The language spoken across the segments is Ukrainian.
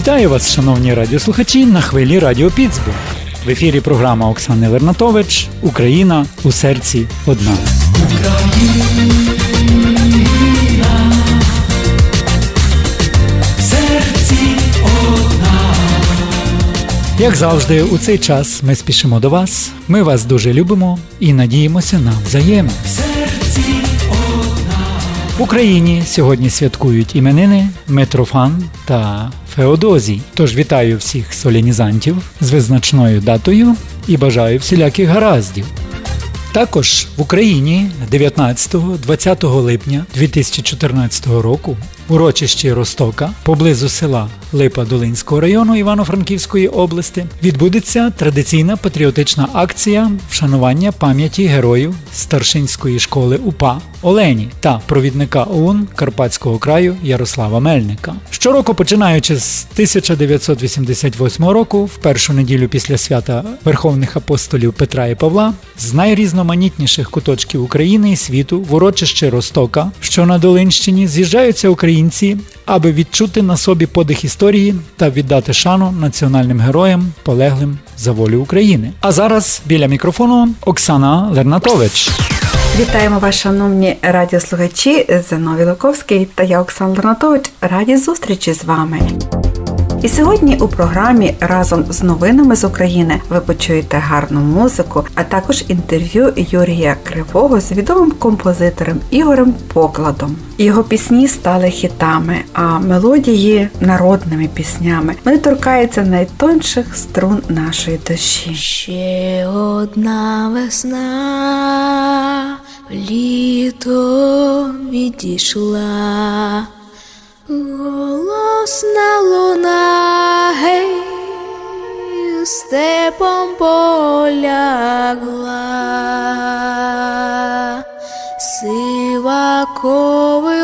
Вітаю вас, шановні радіослухачі, на хвилі Радіо Піцбург. В ефірі програма Оксани Лернатович Україна у серці одна. Як завжди, у цей час ми спішимо до вас. Ми вас дуже любимо і надіємося на взаємність. В Україні сьогодні святкують іменини Митрофан та Феодозій. Тож вітаю всіх солянізантів з визначною датою і бажаю всіляких гараздів. Також в Україні 19-20 липня 2014 року в урочищі Ростока поблизу села Липа Долинського району Івано-Франківської області відбудеться традиційна патріотична акція вшанування пам'яті героїв старшинської школи УПА Олені та провідника ОУН Карпатського краю Ярослава Мельника. Щороку, починаючи з 1988 року, в першу неділю після свята Верховних апостолів Петра і Павла, з найрізноманітніших куточків України і світу в урочище Ростока, що на Долинщині, з'їжджаються українці, аби відчути на собі подих історії та віддати шану національним героям, полеглим за волю України. А зараз біля мікрофону Оксана Лернатович. Вітаємо вас, шановні радіослухачі. Зиновій Луковський та я, Оксан Лернатович, раді зустрічі з вами. І сьогодні у програмі разом з новинами з України ви почуєте гарну музику, а також інтерв'ю Юрія Кривого з відомим композитором Ігорем Покладом. Його пісні стали хітами, а мелодії народними піснями. Вони торкаються найтонших струн нашої душі. Ще одна весна літо відійшла, голосна луна гей, степом полягла, сива ковила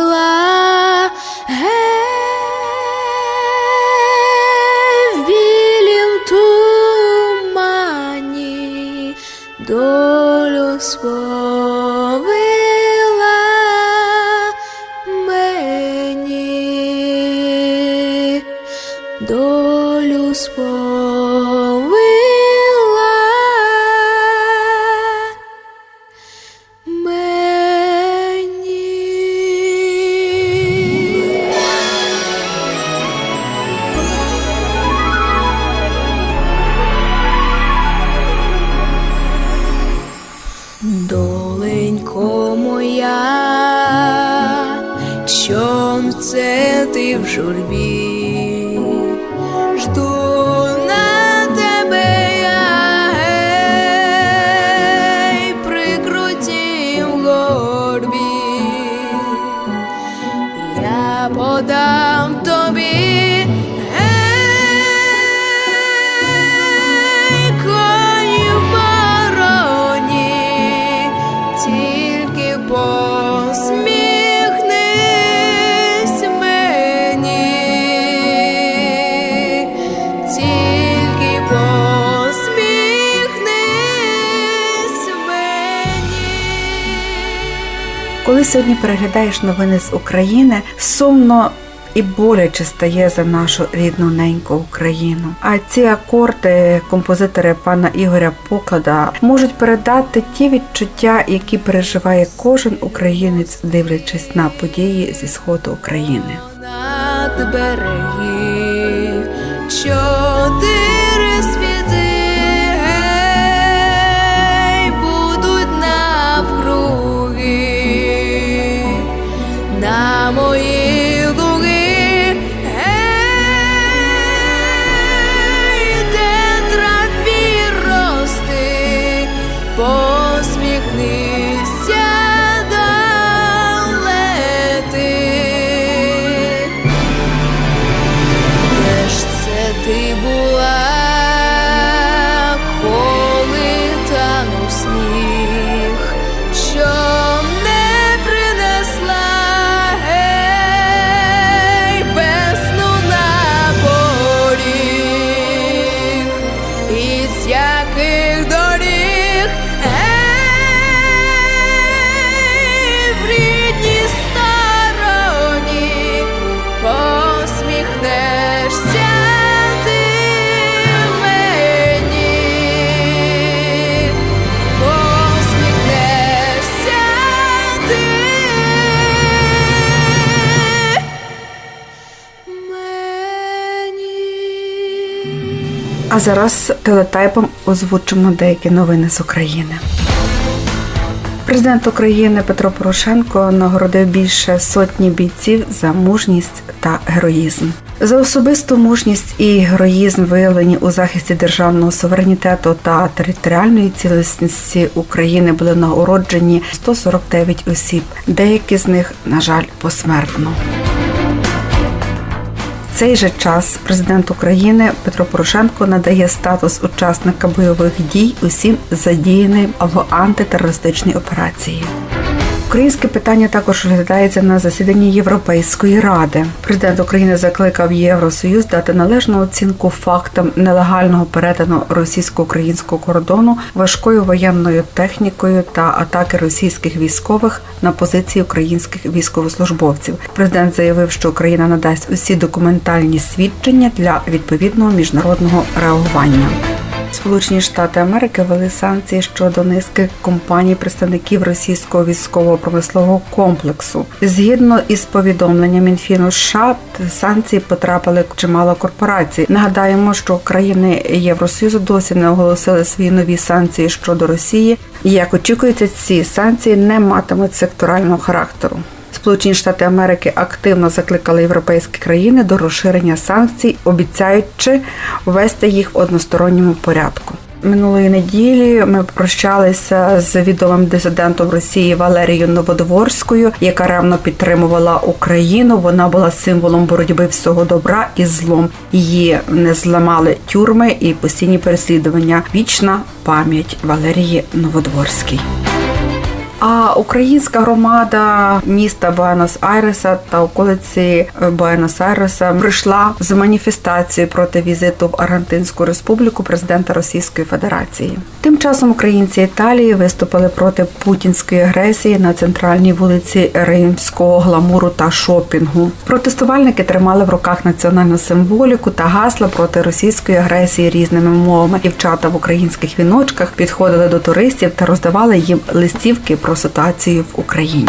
Доленько моя, чом це ти в журбі? Сьогодні переглядаєш новини з України, сумно і боляче стає за нашу рідну неньку Україну. А ці акорди композитори пана Ігоря Поклада можуть передати ті відчуття, які переживає кожен українець, дивлячись на події зі сходу України. над берегів чотири на яких доріг А зараз телетайпом озвучимо деякі новини з України. Президент України Петро Порошенко нагородив більше сотні бійців за мужність та героїзм. За особисту мужність і героїзм виявлені у захисті державного суверенітету та територіальної цілісності України були нагороджені 149 осіб. Деякі з них, на жаль, посмертно. Цей же час президент України Петро Порошенко надає статус учасника бойових дій усім задіяним в антитерористичній операції. Українське питання також розглядається на засіданні Європейської ради. Президент України закликав Євросоюз дати належну оцінку фактам нелегального перетину російсько-українського кордону важкою воєнною технікою та атаки російських військових на позиції українських військовослужбовців. Президент заявив, що Україна надасть усі документальні свідчення для відповідного міжнародного реагування. Сполучені Штати Америки ввели санкції щодо низки компаній представників російського військово-промислового комплексу. Згідно із повідомленням Мінфіну США, санкції потрапили чимало корпорацій. Нагадаємо, що країни Євросоюзу досі не оголосили свої нові санкції щодо Росії. Як очікується, ці санкції не матимуть секторального характеру. Сполучені Штати Америки активно закликали європейські країни до розширення санкцій, обіцяючи ввести їх в односторонньому порядку. Минулої неділі ми прощалися з відомим дисидентом Росії Валерією Новодворською, яка ревно підтримувала Україну. Вона була символом боротьби всього добра із злом. Її не зламали тюрми і постійні переслідування. Вічна пам'ять Валерії Новодворській. А українська громада міста Буенос-Айреса та околиці Буенос-Айреса прийшла з маніфестацією проти візиту в Аргентинську республіку президента Російської Федерації. Тим часом українці Італії виступили проти путінської агресії на центральній вулиці римського гламуру та шопінгу. Протестувальники тримали в руках національну символіку та гасла проти російської агресії різними мовами. Дівчата в українських віночках підходили до туристів та роздавали їм листівки про ситуацію в Україні.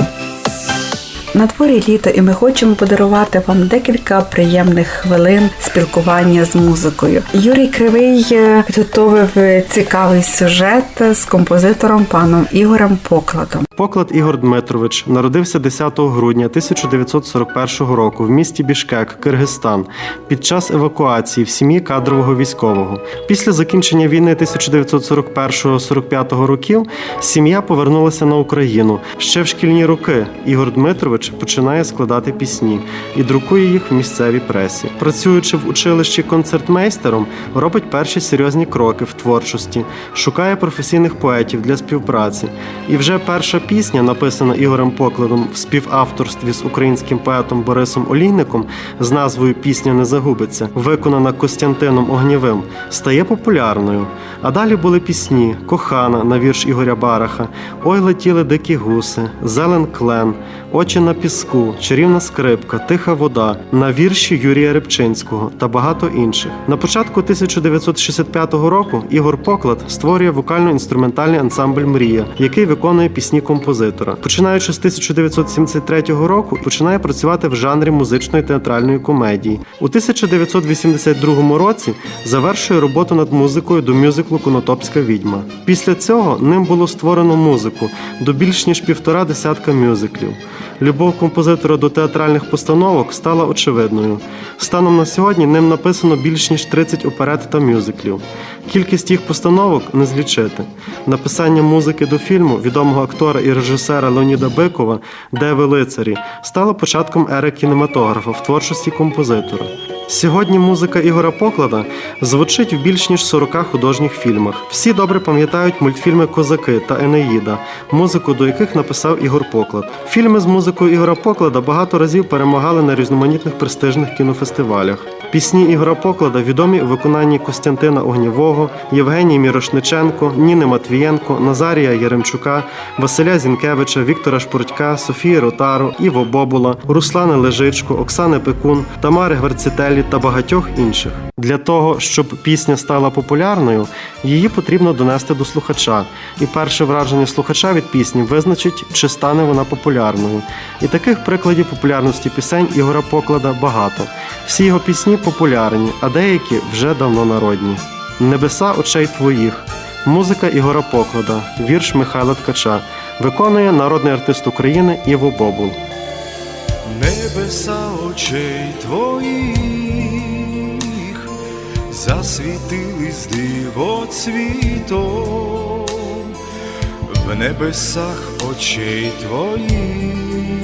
На дворі літо, і ми хочемо подарувати вам декілька приємних хвилин спілкування з музикою. Юрій Кривий е, підготовив цікавий сюжет з композитором паном Ігорем Покладом. Поклад Ігор Дмитрович народився 10 грудня 1941 року в місті Бішкек, Киргизстан, під час евакуації в сім'ї кадрового військового. Після закінчення війни 1941-45 років сім'я повернулася на Україну. Ще в шкільні роки Ігор Дмитрович починає складати пісні і друкує їх в місцевій пресі. Працюючи в училищі концертмейстером, робить перші серйозні кроки в творчості, шукає професійних поетів для співпраці. І вже перша пісня, написана Ігорем Покладом в співавторстві з українським поетом Борисом Олійником з назвою Пісня не загубиться, виконана Костянтином Огнєвим, стає популярною. А далі були пісні Кохана на вірш Ігоря Бараха, Ой летіли дикі гуси, Зелен клен, Очі на піску, Чарівна скрипка, Тиха вода на вірші Юрія Рибчинського та багато інших. На початку 1965 року Ігор Поклад створює вокально-інструментальний ансамбль Мрія, який виконує пісні композитора. Починаючи з 1973 року, починає працювати в жанрі музичної театральної комедії. У 1982 році завершує роботу над музикою до мюзиклу Конотопська відьма. Після цього ним було створено музику до більш ніж півтора десятка мюзиклів. Любов композитора до театральних постановок стала очевидною. Станом на сьогодні ним написано більш ніж 30 оперет та мюзиклів. Кількість їх постановок не злічити. Написання музики до фільму відомого актора і режисера Леоніда Бикова Деви лицарі стало початком ери кінематографа в творчості композитора. Сьогодні музика Ігора Поклада звучить в більш ніж 40 художніх фільмах. Всі добре пам'ятають мультфільми Козаки та Енеїда, музику до яких написав Ігор Поклад. Фільми з музикою Ігора Поклада багато разів перемагали на різноманітних престижних кінофестивалях. Пісні Ігора Поклада відомі у виконанні Костянтина Огнєвого, Євгенії Мірошниченко, Ніни Матвієнко, Назарія Яремчука, Василя Зінкевича, Віктора Шпуртька, Софії Ротару, Іво Бобула, Руслани Лежичко, Оксани Пекун, Тамари Гверцителі та багатьох інших. Для того, щоб пісня стала популярною, її потрібно донести до слухача. І перше враження слухача від пісні визначить, чи стане вона популярною. І таких прикладів популярності пісень Ігора Поклада багато. Всі його пісні популярні, а деякі вже давно народні. Небеса очей твоїх. Музика Ігора Поклада, вірш Михайла Ткача. Виконує народний артист України Іво Бобул. Небеса очей твоїх засвітились дивоцвітом, в небесах очей твоїх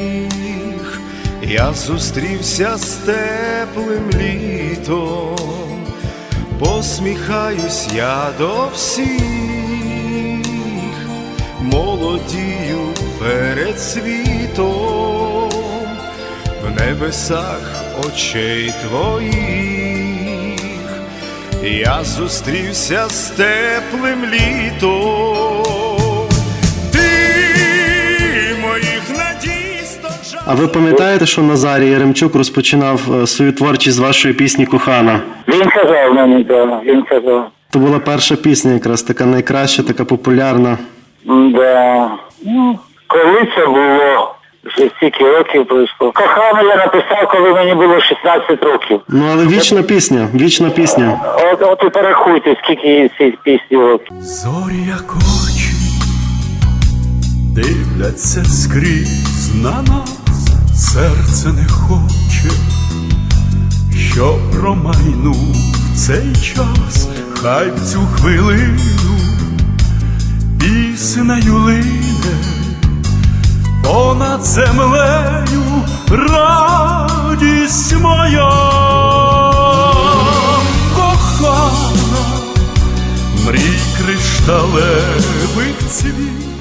я зустрівся з теплим літом, посміхаюсь я до всіх, молодію перед світом в небесах очей твоїх, я зустрівся з теплим літом, А ви пам'ятаєте, що Назарій Яремчук розпочинав е, свою творчість з вашої пісні Кохана? Він казав мені, так, він казав. То була перша пісня, якраз така найкраща, така популярна. Да. Ну, коли це було? Вже стільки років пройшло. Кохану я написав, коли мені було 16 років. Ну але вічна пісня, вічна пісня. От, от і порахуйте, скільки їй цій пісні років. Зорі як очі дивляться скрізь на нас, серце не хоче, що промайнув цей час, хай в цю хвилину піснею лине понад землею радість моя, кохана мрій кришталевих цвіт.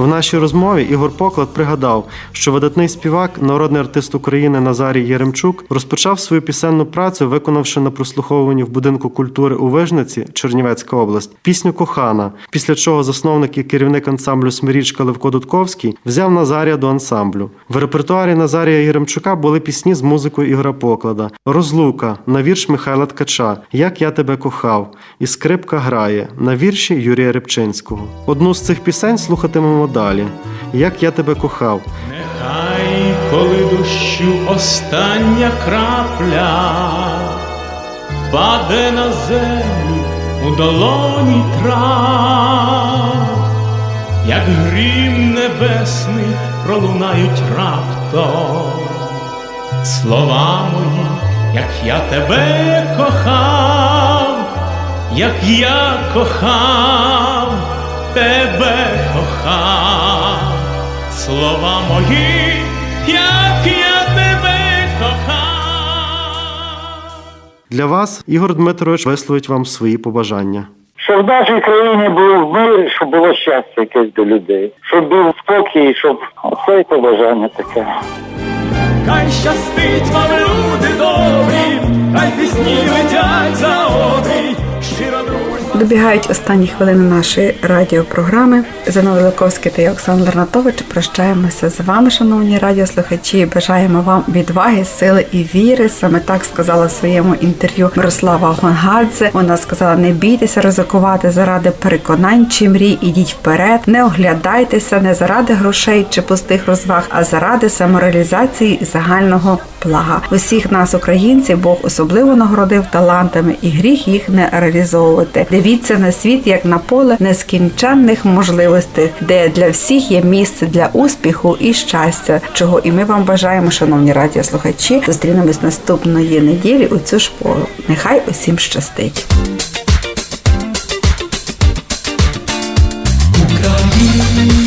В нашій розмові Ігор Поклад пригадав, що видатний співак, народний артист України Назарій Єремчук розпочав свою пісенну працю, виконавши на прослуховуванні в будинку культури у Вижниці, Чернівецька область, пісню Кохана. Після чого засновник і керівник ансамблю Смирічка Левко Дудковський взяв Назарія до ансамблю. В репертуарі Назарія Єремчука були пісні з музикою Ігора Поклада, Розлука на вірш Михайла Ткача, Як я тебе кохав, і скрипка грає на вірші Юрія Рибчинського. Одну з цих пісень слухатимемо далі. Як я тебе кохав. Нехай, коли дощу остання крапля паде на землю у долоні трав, як грім небесний пролунають раптом слова мої, як я тебе кохав, як я кохав, тебе кохав, слова мої, як я тебе кохав. Для вас Ігор Дмитрович висловить вам свої побажання. Щоб в нашій країні був мир, щоб було щастя якесь до людей. Щоб був спокій, щоб оце й побажання таке. Хай щастить вам, люди добрі, хай пісні летять за обрій, щиро дружба. Добігають останні хвилини нашої радіопрограми. Зиновій Луковський та я, Оксана Лернатович прощаємося з вами, шановні радіослухачі. Бажаємо вам відваги, сили і віри. Саме так сказала в своєму інтерв'ю Мирослава Гонгадзе. Вона сказала: не бійтеся ризикувати заради переконань чи мрій, ідіть вперед, не оглядайтеся не заради грошей чи пустих розваг, а заради самореалізації і загального блага. Усіх нас, українців, Бог особливо нагородив талантами, і гріх їх не реалізовувати дивіться на світ як на поле нескінченних можливостей, де для всіх є місце для успіху і щастя, чого і ми вам бажаємо, шановні радіослухачі. Зустрінемось наступної неділі у цю ж пору. Нехай усім щастить. Україна!